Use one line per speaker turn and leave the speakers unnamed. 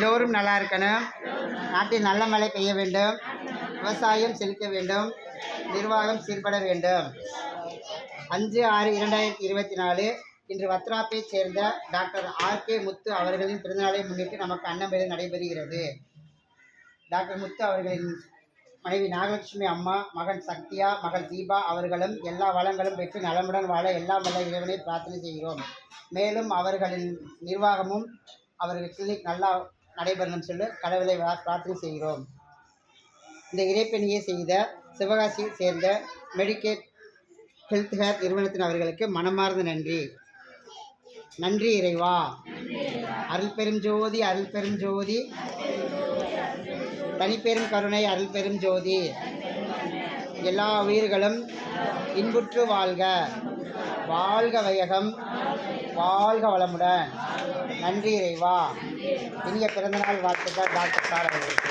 எல்லோரும் நல்லா இருக்கணும். நாட்டில் நல்ல மழை பெய்ய வேண்டும். விவசாயம் செழிக்க வேண்டும். நிர்வாகம் சீர்பட வேண்டும். அஞ்சு ஆறு இரண்டாயிரத்தி இருபத்தி நாலு இன்று வத்ராப்பைச் சேர்ந்த டாக்டர் ஆர் கே முத்து அவர்களின் பிறந்தநாளை முன்னிட்டு நமக்கு அன்னமேலை நடைபெறுகிறது. டாக்டர் முத்து அவர்களின் மனைவி நாகலட்சுமி அம்மா மகன் சக்தியா மகள் தீபா அவர்களும் எல்லா வளங்களும் பெற்று நலமுடன் வாழ எல்லா வல்ல இறைவனை பிரார்த்தனை செய்கிறோம். மேலும் அவர்களின் நிர்வாகமும் அவர்கள் கிளினிக் நல்லா நடைபெறணும் சொல்லி கடவுளை வா- பிரார்த்தனை செய்கிறோம். இந்த இறைப்பணியை செய்த சிவகாசியை சேர்ந்த மெடிக்கேட் ஹெல்த் கேர் நிறுவனத்தின் அவர்களுக்கு மனமார்ந்த நன்றி. நன்றி இறைவா. அருள் பெரும் ஜோதி அருள் பெரும் ஜோதி. தனிப்பெரும் கருணை அருள் பெரும் ஜோதி. எல்லா உயிர்களும் இன்புற்று வாழ்க. வாழ்க வையகம் வாழ்க வளமுடன். நன்றி இறைவா. இனிய பிறந்தநாள் வாழ்த்துக்கள் டாக்டர் சார் அவர்களுக்கு